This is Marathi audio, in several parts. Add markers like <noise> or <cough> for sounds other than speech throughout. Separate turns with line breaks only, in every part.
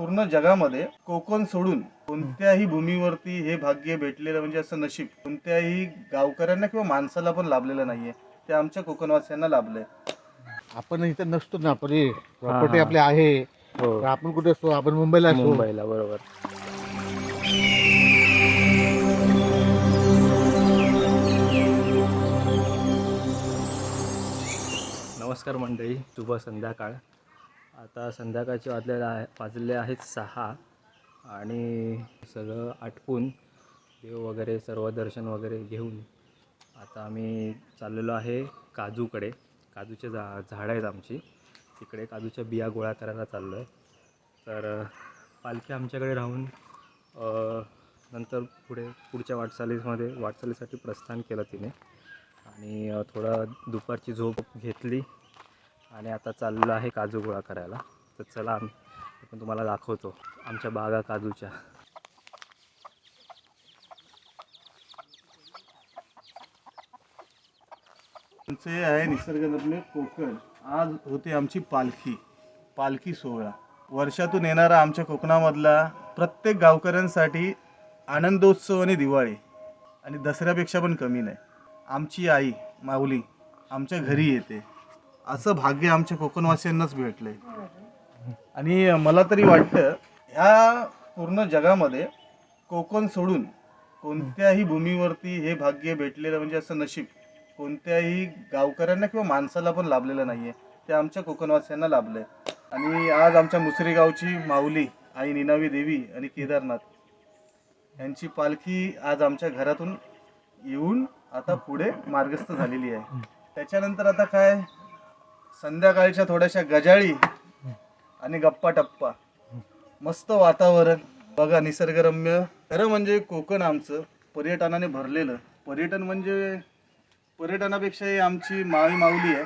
पूर्ण जगामध्ये कोकण सोडून कोणत्याही भूमीवरती हे भाग्य भेटलेलं म्हणजे असं नशीब कोणत्याही गावकऱ्यांना किंवा माणसाला पण लाभलेलं नाहीये. ते आमच्या कोकणवासियांना लाभलंय.
आपण इथं नसतो ना पण प्रॉपर्टी. आपली आहे.
हो.
तर आपण कुठे असतो? आपण मुंबईला असतो.
मुंबईला बरोबर. नमस्कार मंडळी शुभ संध्याकाळ. आता संध्याकाळचे वाजलेलं आहे वाजले आहेत सहा. आणि सगळं आटपून देव वगैरे सर्व दर्शन वगैरे घेऊन आता आम्ही चाललेलो आहे काजूकडे. काजूचे झा झाडं आहेत आमची. तिकडे काजूच्या बिया गोळा करायला चाललो आहे तर पालखी आमच्याकडे राहून नंतर पुढे पुढच्या वाटचालीमध्ये वाटचालीसाठी प्रस्थान केलं तिने. आणि थोडा थोडं दुपारची झोप घेतली. आणि आता चाललो आहे काजू गोळा करायला. तर चला आम्ही. पण तुम्हाला दाखवतो. आमच्या बागा काजूच्या.
आमचे आहे निसर्गरम्य कोकण. आज होते आमची पालखी. पालखी सोहळा. वर्षातून येणारा आमच्या कोकणामधला प्रत्येक गावकऱ्यांसाठी आनंदोत्सव आणि दिवाळी. आणि दसऱ्यापेक्षा पण कमी नाही. आमची आई माऊली आमच्या घरी येते. असं भाग्य आमच्या कोकणवासियांनाच भेटलंय. आणि मला तरी वाटतं ह्या पूर्ण जगामध्ये कोकण सोडून कोणत्याही भूमीवरती हे भाग्य भेटलेलं म्हणजे असं नशीब कोणत्याही गावकऱ्यांना किंवा माणसाला पण लाभलेलं नाही आहे ते आमच्या कोकणवासियांना लाभलंय. आणि आज आमच्या मुसरी गावची माऊली आई निनावी देवी आणि केदारनाथ यांची पालखी आज आमच्या घरातून येऊन आता पुढे मार्गस्थ झालेली आहे. त्याच्यानंतर आता काय? संध्याकाळच्या थोड्याशा गजाळी आणि गप्पा टप्पा मस्त वातावरण. बघा निसर्गरम्य. खरं म्हणजे कोकण आमचं पर्यटनाने भरलेलं. पर्यटन म्हणजे पर्यटनापेक्षाही आमची माळी माऊली आहे.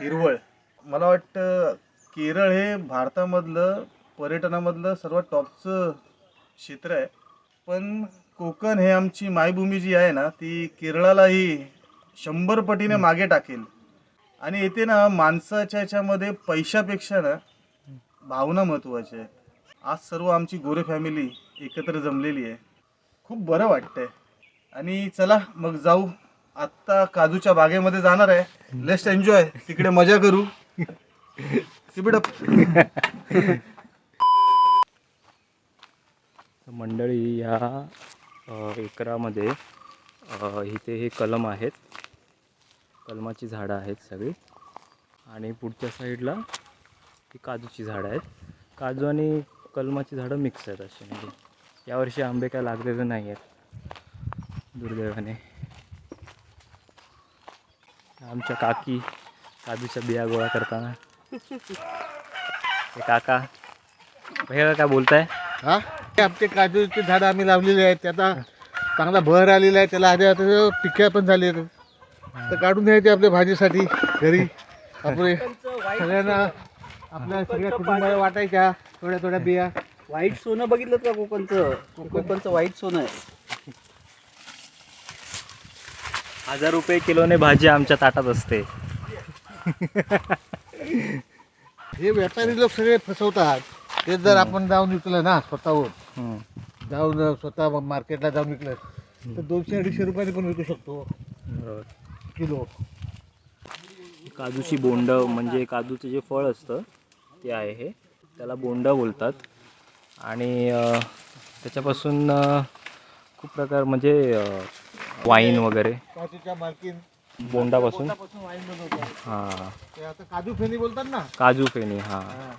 हिरवळ. मला वाटतं केरळ हे भारतामधलं पर्यटनामधलं सर्वात टॉपचं क्षेत्र आहे. पण कोकण हे आमची मायभूमी जी आहे ना ती केरळालाही शंभर पटीने मागे टाकेल. आणि इथे ना माणसाच्या ह्याच्यामध्ये पैशापेक्षा ना भावना महत्वाची आहे. आज सर्व आमची गोरे फॅमिली एकत्र जमलेली आहे. खूप बरं वाटतंय. आणि चला मग जाऊ. आत्ता काजूच्या बागेमध्ये जाणार आहे. लेस्ट एन्जॉय तिकडे मजा करू. सिबिडप
मंडळी या एकरामध्ये इथे हे कलम आहेत. कलमाची झाडं आहेत सगळी. आणि पुढच्या साईडला ही काजूची झाडं आहेत. काजू आणि कलमाची झाडं मिक्स आहेत अशी म्हणजे यावर्षी आंबे काय लागलेले नाही आहेत दुर्दैवाने. आमच्या काकी काजूच्या बिया गोळा करताना. ते काका भैया काय बोलताय?
हा? हे आमचे काजूचे झाडं आम्ही लावलेले आहेत. त्याचा चांगला भर आलेला आहे. त्याला आधी आता पिक्या पण झाली आहेत. तर काढून द्यायचे आपल्या भाजीसाठी घरी. आपले सगळ्यांना आपल्या सगळ्या कुटुंबाला वाटायच्या थोड्या थोड्या बिया.
वाईट सोनं बघितलं का कोकणचं? कोकणचं वाईट सोनं आहे.
हजार रुपये किलोने भाजी आमच्या ताटात असते.
हे व्यापारी लोक सगळे फसवतात. ते जर आपण जाऊन विकलं ना स्वतःहून
हम्म.
जाऊन स्वतः मार्केटला जाऊन विकलं तर दोनशे अडीचशे रुपयाने पण विकू शकतो.
बरोबर.
किलो.
काजूची बोंड म्हणजे काजूचं जे फळ असतं ते आहे हे. त्याला बोंड बोलतात. आणि त्याच्यापासून खूप प्रकार म्हणजे वाईन वगैरे. बोंडापासून. हां.
काजू फेणी बोलतात ना?
काजू फेणी हां.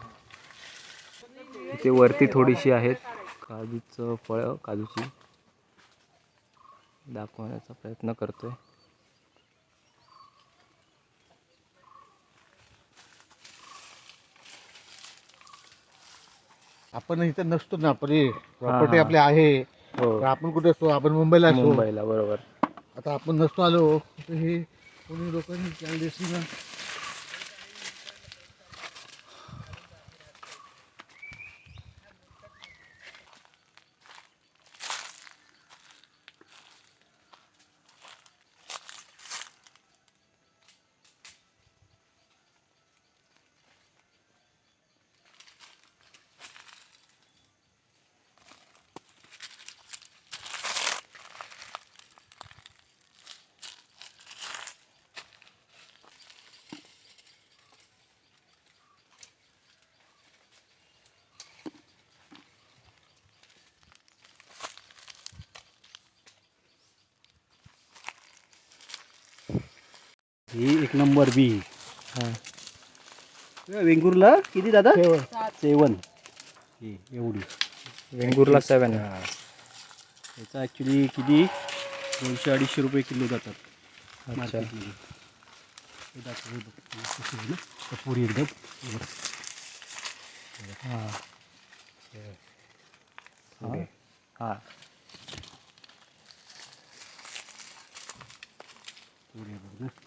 इथे वरती थोडीशी आहेत. काजूचं फळ काजूची. दाखवण्याचा प्रयत्न करतोय.
आपण इथं नसतो ना पण प्रॉपर्टी
हा.
आपली आहे.
हो.
आपण कुठे असतो? आपण मुंबईला असतो.
मुंबईला बरोबर.
आता आपण नसतो आलो. तर हे कोणी लोकांनी चालली असती ना
ही एक नंबर बी.
हां.
वेंगुर्ला किती दादा? सेवन. ही एवढी.
वेंगुर्ला सेवन.
याचा ॲक्च्युली किती? दोनशे अडीचशे रुपये किलो जातात.
अच्छा.
मार्केटमध्ये. हे दाखव, हे बघ, हे कशी आहे ना? कपुरी एकदम हे बघ.
हां. हां. हां.
पुरी आहे बघ ना.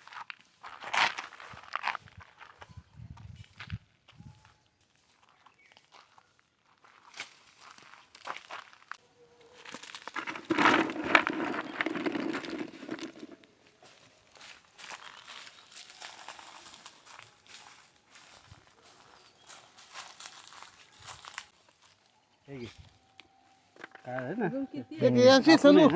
काय
चालू?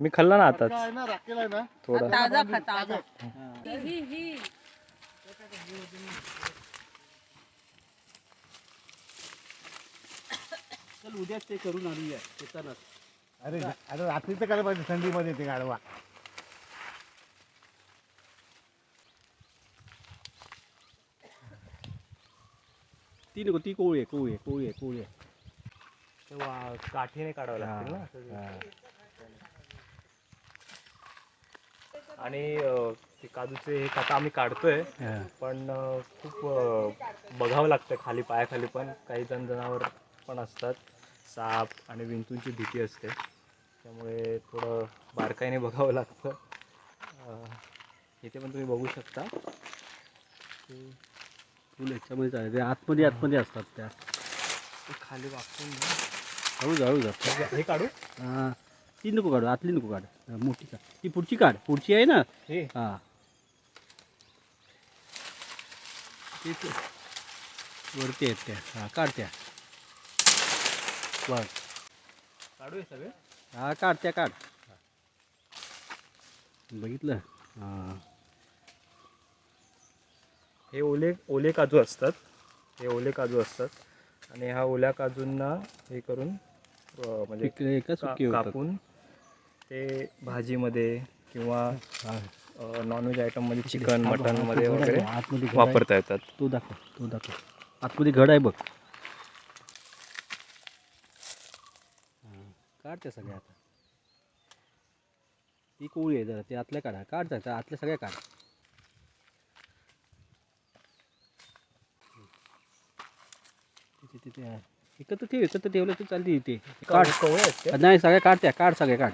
मी खाल्ला ना आताच. थोडा.
ताजा खा ताजा.
चल उद्याच ते करून आणूया येतानाच.
अरे अरे रात्रीचं काय पाहिजे? थंडीमध्ये ते गाडवा
ती नको ती कोळी आहे कोळी आहे कोळी आहे कोळी आहे.
तेव्हा काठीने काढावं लागतील ना? आणि अं, ते काजूचे हे आता आम्ही काढतोय पण अं, खूप अं, बघावं लागतं खाली पायाखाली पण. काही जण जनावर पण असतात. साप आणि विंचूंची भीती असते. त्यामुळे थोडं बारकाईने बघावं लागतं. इथे पण तुम्ही बघू शकता.
फुल याच्यामध्ये चालेल ते आतमध्ये आतमध्ये असतात त्या.
खाली वाकून घ्या.
हळू जा हळू जा.
हे काढू?
हां. ती नको काढू आतली नको काढ. मोठी काढ. ती पुढची काढ. पुढची आहे ना?
हे.
हां. वरती आहेत त्या. हां काढ त्या. बस
काढू हे सगळे?
हा काढ त्या काढ. बघितलं. हां.
हे ओले ओले काजू असतात. हे ओले काजू असतात. आणि ह्या ओल्या काजूंना हे करून अं, म्हणजे
पिकले का
का-
सुके होतात?
कापून ते भाजीमध्ये किंवा
हां.
नॉनव्हेज आयटममध्ये चिकन
हा, हा,
मटनमध्ये वगैरे
आतमध्ये घड आहे.
वापरता येतात.
तो दाखव तो दाखव. आतमध्ये घड आहे बघ. काढ त्या सगळ्या आता. ती कोळी आहे जरा ते आतल्या काढा. काढ त्या आतल्या सगळ्या काढ. तिथे. एकत्र ठेव एकत्र ठेवलं तर चालते इथे. काढ. नाही सगळ्या काढ त्या. काढ सगळ्या काढ.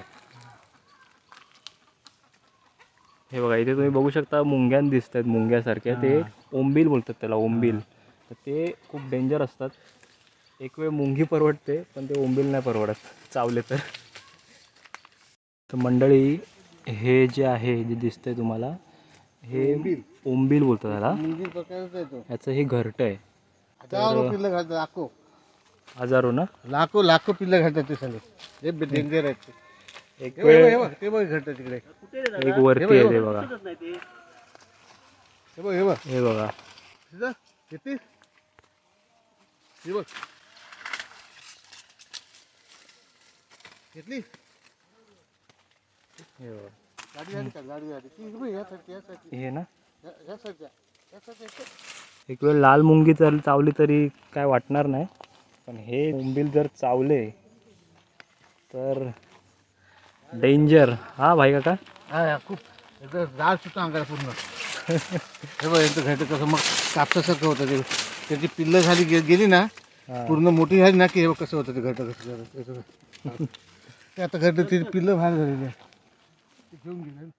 हे बघा इथे तुम्ही बघू शकता मुंग्यान दिसत आहेत मुंग्यासारख्या. ते ओंबील बोलतात त्याला ओंबील. तर ते खूप डेंजर असतात. एक वेळ मुंगी परवडते पण ते ओंबील नाही परवडत. चावले तर. तर मंडळी हे जे आहे जे दिसतंय तुम्हाला हे ओंबील. बोलतात त्याला. याचं हे घरटं आहे.
हजारो लाखो.
ना?
लाखो लाखो पिल्लं घालतात ते सगळे. हे डेंजर आहेत.
एक
बघ,
वेळ
ते बघ घडतं तिकडे.
एक वरती आहे ते बघा
हे बघ. हे बघ.
हे बघा
किती? हे बघ. घेतली?
हे बघा.
गाडी का? गाडी ती
हे ना?
या- या
एक वेळ लाल मुंगी जर चावली तरी काय वाटणार नाही. पण हे मुंबील जर चावले तर डेंजर हा भाई काका?
हा हा, खूप. एकदम जाड सुद्धा अंगाला पूर्ण. <laughs> हे बघ यांचं घरटं कसं मग कापसासारखं होतं ते. त्याची पिल्लं झाली गे- गेली ना
हा.
पूर्ण मोठी झाली ना की हे बघ कसं होतं ते घरटं कसं झालं. <laughs> ते आता घरटं ते पिल्लं बाहेर झालेली आहे ते घेऊन गेले